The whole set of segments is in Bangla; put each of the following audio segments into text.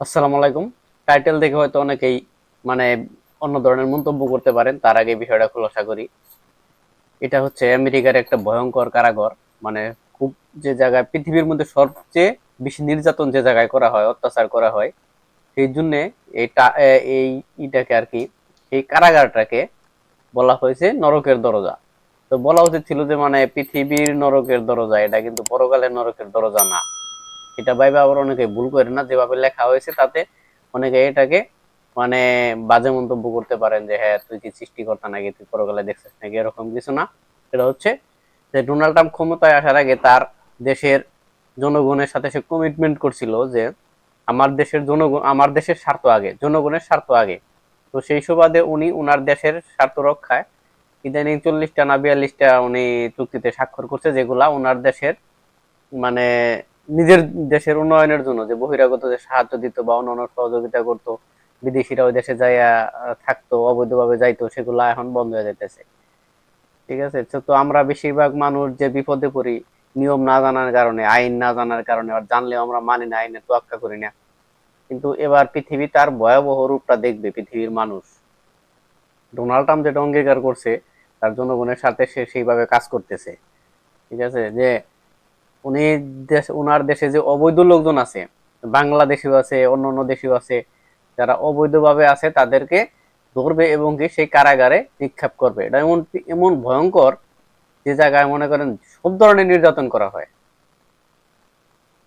আসসালামু আলাইকুম। টাইটেল দেখে হয়তো অনেকেই মানে অন্য ধরনের মন্তব্য করতে পারেন, তার আগে বিষয়টা খোলাসা করি। এটা হচ্ছে আমেরিকার একটা ভয়ঙ্কর কারাগার মানে খুব যে জায়গায়, পৃথিবীর মধ্যে সবচেয়ে বেশি নির্যাতন যে জায়গায় করা হয়, অত্যাচার করা হয়, সেই জন্য এইটা এই ইটাকে আর কি, এই কারাগারটাকে বলা হয়েছে নরকের দরজা। তো বলা উচিত ছিল যে মানে পৃথিবীর নরকের দরজা, এটা কিন্তু পরকালের নরকের দরজা না। এটা ভাইবে আবার অনেকে ভুল করে না, যেভাবে লেখা হয়েছে তাতে অনেকে এটাকে মানে বাজে মন্তব্য করতে পারেন যে হ্যাঁ তুই কি সৃষ্টিকর্তা নাকি? তুই পরকালে দেখছিস নাকি? এরকম কিছু না। এটা হচ্ছে যে, ডোনাল্ড ট্রাম্প ক্ষমতায় আসার আগে তার দেশের জনগণের সাথে সে কমিটমেন্ট করছিল যে, আমার দেশের জনগণ, আমার দেশের স্বার্থ আগে, জনগণের স্বার্থ আগে। তো সেই সুবাদে উনি উনার দেশের স্বার্থ রক্ষায় ইদানিং চল্লিশটা না বিয়াল্লিশটা উনি চুক্তিতে স্বাক্ষর করছে, যেগুলা উনার দেশের মানে নিজের দেশের উন্নয়নের জন্য যে বহিরাগত যে সাহায্য দিত বা অন্যান্য সহযোগিতা করতো, বিদেশিরা ওই দেশে যাইয়া থাকতো, অবৈধভাবে যাইতো, সেগুলো এখন বন্ধ হয়ে যাইতেছে। ঠিক আছে? তো আমরা বেশিরভাগ মানুষ যে বিপদে পড়ি, নিয়ম না জানার কারণে, আইন না জানার কারণে, আর জানলেও আমরা মানি না আইনে তোয়াক্কা করি না। কিন্তু এবার পৃথিবী তার ভয়াবহ রূপটা দেখবে, পৃথিবীর মানুষ। ডোনাল্ড ট্রাম্প যেটা অঙ্গীকার করছে, তার জনগণের সাথে সে সেইভাবে কাজ করতেছে। ঠিক আছে? যে উনি দেশ ওনার দেশে যে অবৈধ লোকজন আছে, বাংলাদেশিও আছে অন্য অন্য দেশেও আছে, যারা অবৈধভাবে আছে তাদেরকে ধরবে এবং কি সেই কারাগারে নিক্ষেপ করবে। এটা এমন এমন ভয়ঙ্কর যে জায়গায় মনে করেন সব ধরনের নির্যাতন করা হয়।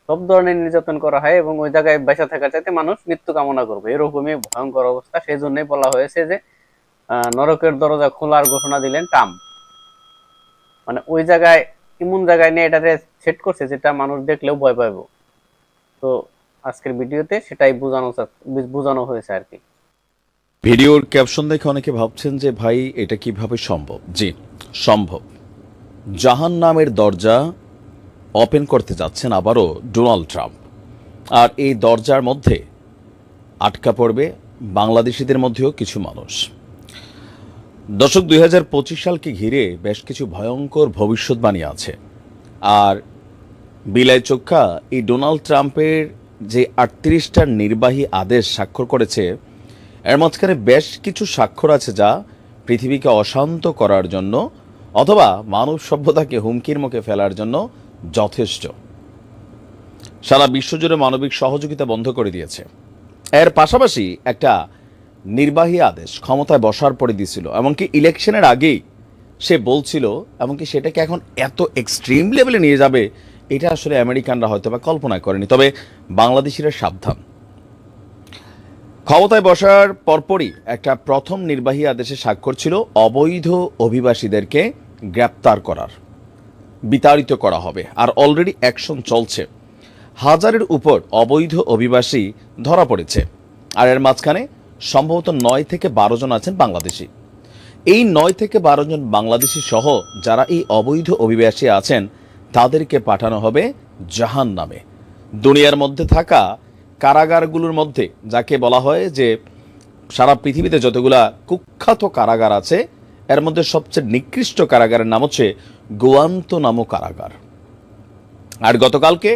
সব ধরনের নির্যাতন করা হয় এবং ওই জায়গায় বেঁচে থাকার চাইতে মানুষ মৃত্যু কামনা করবে। এরকমই ভয়ঙ্কর অবস্থা। সেই জন্যই বলা হয়েছে যে নরকের দরজা খোলার ঘোষণা দিলেন ট্রাম্প। মানে ওই জায়গায় এমন জায়গায় নিয়ে এটাতে সেট করছে যেটা মানুষ দেখলেও ভয় পাইবো। তো আজকের ভিডিওতে সেটাই বোঝানো বোঝানো হয়েছে আর কি। ভিডিওর ক্যাপশন দেখে অনেকে ভাবছেন যে, ভাই, এটা কীভাবে সম্ভব? জি, সম্ভব। জাহান নামের দরজা ওপেন করতে যাচ্ছেন আবারও ডোনাল্ড ট্রাম্প আর এই দরজার মধ্যে আটকা পড়বে বাংলাদেশিদের মধ্যেও কিছু মানুষ। দশক দুই হাজার পঁচিশ সালকে ঘিরে বেশ কিছু ভয়ঙ্কর ভবিষ্যৎবাণী আছে। আর বিলাই চোখা এই ডোনাল্ড ট্রাম্পের যে আটত্রিশটার নির্বাহী আদেশ স্বাক্ষর করেছে, এর মাঝখানে বেশ কিছু স্বাক্ষর আছে যা পৃথিবীকে অশান্ত করার জন্য অথবা মানব সভ্যতাকে হুমকির মুখে ফেলার জন্য যথেষ্ট। সারা বিশ্বজুড়ে মানবিক সহযোগিতা বন্ধ করে দিয়েছে। এর পাশাপাশি একটা নির্বাহী আদেশ ক্ষমতায় বসার পরে দিছিল এমনকি ইলেকশনের আগেই সে বলছিল, এমনকি সেটাকে এখন এত এক্সট্রিম লেভেলে নিয়ে যাবে, এটা আসলে আমেরিকানরা হয়তো বা কল্পনা করেনি। তবে বাংলাদেশিরা সাবধান। ক্ষমতায় বসার পরপরই একটা প্রথম নির্বাহী আদেশে স্বাক্ষর ছিল, অবৈধ অভিবাসীদেরকে গ্রেপ্তার করার। বিতাড়িত করা হবে, আর অলরেডি অ্যাকশন চলছে। হাজারের উপর অবৈধ অভিবাসী ধরা পড়েছে, আর এর মাঝখানে সম্ভবত নয় থেকে বারো জন আছেন বাংলাদেশি। এই নয় থেকে বারো জন বাংলাদেশি সহ যারা এই অবৈধ অভিবাসী আছেন, তাদেরকে পাঠানো হবে জাহান নামে দুনিয়ার মধ্যে থাকা কারাগারগুলোর মধ্যে, যাকে বলা হয় যে সারা পৃথিবীতে যতগুলা কুখ্যাত কারাগার আছে, এর মধ্যে সবচেয়ে নিকৃষ্ট কারাগারের নাম হচ্ছে গোয়ান্ত নামক কারাগার। আর গতকালকে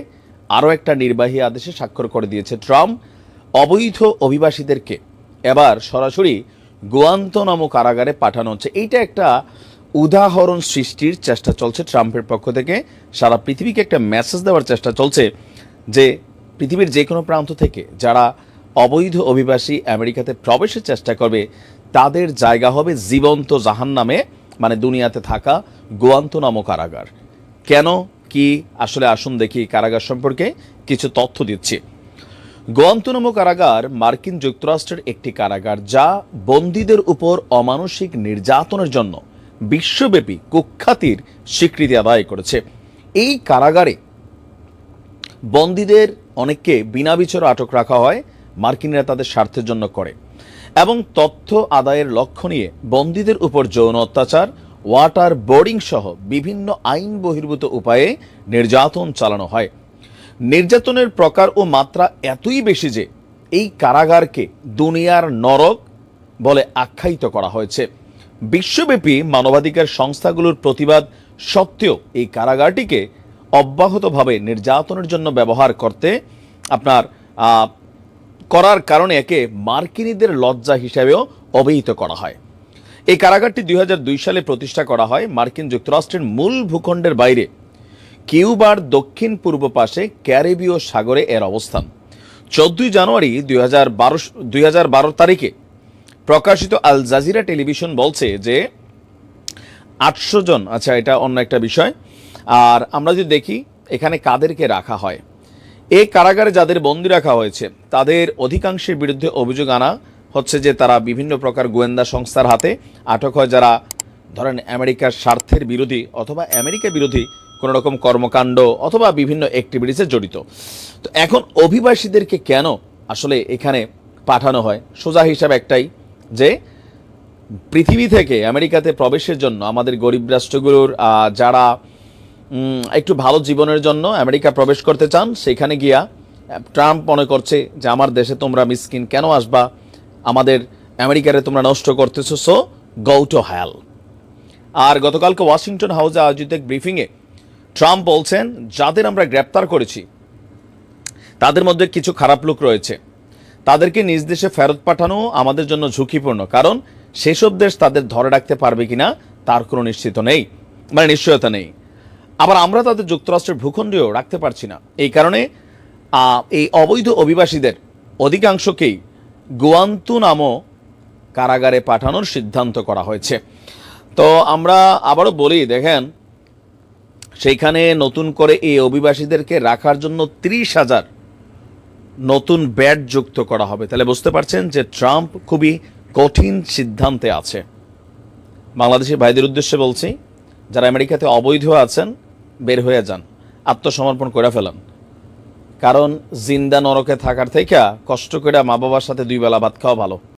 আরও একটা নির্বাহী আদেশে স্বাক্ষর করে দিয়েছে ট্রাম্প, অবৈধ অভিবাসীদেরকে এবার সরাসরি গোয়ান্ত নামক কারাগারে পাঠানো হচ্ছে। এইটা একটা উদাহরণ সৃষ্টির চেষ্টা চলছে ট্রাম্পের পক্ষ থেকে। সারা পৃথিবীকে একটা মেসেজ দেওয়ার চেষ্টা চলছে যে পৃথিবীর যে কোনো প্রান্ত থেকে যারা অবৈধ অভিবাসী আমেরিকাতে প্রবেশের চেষ্টা করবে, তাদের জায়গা হবে জীবন্ত জাহান নামে মানে দুনিয়াতে থাকা গোয়ান্ত নামক কারাগার। কেন? কি? আসলে আসুন দেখি কারাগার সম্পর্কে কিছু তথ্য দিচ্ছি। গোয়ান্তনামো কারাগার মার্কিন যুক্তরাষ্ট্রের একটি কারাগার যা বন্দীদের উপর অমানসিক নির্যাতনের জন্য বিশ্বব্যাপী কুখ্যাতির স্বীকৃতি আদায় করেছে। এই কারাগারে বন্দীদের অনেককে বিনা বিচার আটক রাখা হয়, মার্কিনরা তাদের স্বার্থের জন্য করে। এবং তথ্য আদায়ের লক্ষ্য নিয়ে বন্দীদের উপর যৌন অত্যাচার, ওয়াটার বোর্ডিং সহ বিভিন্ন আইন বহির্ভূত উপায়ে নির্যাতন চালানো হয়। নির্যাতনের প্রকার ও মাত্রা এতই বেশি যে এই কারাগারকে দুনিয়ার নরক বলে আখ্যায়িত করা হয়েছে। বিশ্বব্যাপী মানবাধিকার সংস্থাগুলোর প্রতিবাদ সত্ত্বেও এই কারাগারটিকে অব্যাহতভাবে নির্যাতনের জন্য ব্যবহার করতে আপনার করার কারণে একে মার্কিনীদের লজ্জা হিসাবেও অভিহিত করা হয়। এই কারাগারটি দুই হাজার দুই সালে প্রতিষ্ঠা করা হয়। মার্কিন যুক্তরাষ্ট্রের মূল ভূখণ্ডের বাইরে। কিউবার দক্ষিণ পূর্ব পাশে ক্যারিবীয় সাগরে এর অবস্থান। চোদ্দই জানুয়ারি দুই হাজার বারো তারিখে প্রকাশিত আল জাজিরা টেলিভিশন বলছে যে আটশো জন আচ্ছা এটা অন্য একটা বিষয়। আর আমরা যদি দেখি, এখানে কাদেরকে রাখা হয়? এই কারাগারে যাদের বন্দি রাখা হয়েছে, তাদের অধিকাংশের বিরুদ্ধে অভিযোগ আনা হচ্ছে যে তারা বিভিন্ন প্রকার গোয়েন্দা সংস্থার হাতে আটক হয় যারা ধরেন আমেরিকার স্বার্থের বিরোধী অথবা আমেরিকা বিরোধী কোনো রকম কর্মকাণ্ড অথবা বিভিন্ন অ্যাক্টিভিটিসে জড়িত। তো এখন অভিবাসীদেরকে কেন আসলে এখানে পাঠানো হয়? সোজা হিসাব একটাই যে, পৃথিবী থেকে আমেরিকাতে প্রবেশের জন্য আমাদের গরিব রাষ্ট্রগুলোর যারা একটু ভালো জীবনের জন্য আমেরিকা প্রবেশ করতে চান, সেখানে গিয়া ট্রাম্প মনে করছে যে, আমার দেশে তোমরা মিসকিন কেন আসবা? আমাদের আমেরিকারে তোমরা নষ্ট করতেছো, সো গৌ টু হ্যাল। আর গতকালকে ওয়াশিংটন হাউসে আয়োজিত এক ব্রিফিংয়ে ট্রাম্প বলছেন, যাদের আমরা গ্রেপ্তার করেছি, তাদের মধ্যে কিছু খারাপ লোক রয়েছে। তাদেরকে নিজ দেশে ফেরত পাঠানো আমাদের জন্য ঝুঁকিপূর্ণ, কারণ সেসব দেশ তাদের ধরে রাখতে পারবে কিনা, তার কোনো নিশ্চিত নেই। মানে নিশ্চয়তা নেই। আবার আমরা তাদের যুক্তরাষ্ট্রের ভূখণ্ডেও রাখতে পারছি না। এই কারণে এই অবৈধ অভিবাসীদের অধিকাংশকেই গুয়ান্তু নামও কারাগারে পাঠানোর সিদ্ধান্ত করা হয়েছে। তো আমরা আবারও বলি, দেখেন সেইখানে নতুন করে এই অভিবাসীদেরকে রাখার জন্য ত্রিশ হাজার নতুন ব্যাট যুক্ত করা হবে। তাহলে বুঝতে পারছেন যে ট্রাম্প খুবই কঠিন সিদ্ধান্তে আছে। বাংলাদেশি ভাইদের উদ্দেশ্যে বলছি, যারা আমেরিকাতে অবৈধ আছেন, বের হয়ে যান। আত্মসমর্পণ করে ফেলান। কারণ জিন্দা নরকে থাকার থেকে কষ্ট করে মা বাবার সাথে দুই বেলা ভাত খাওয়া ভালো।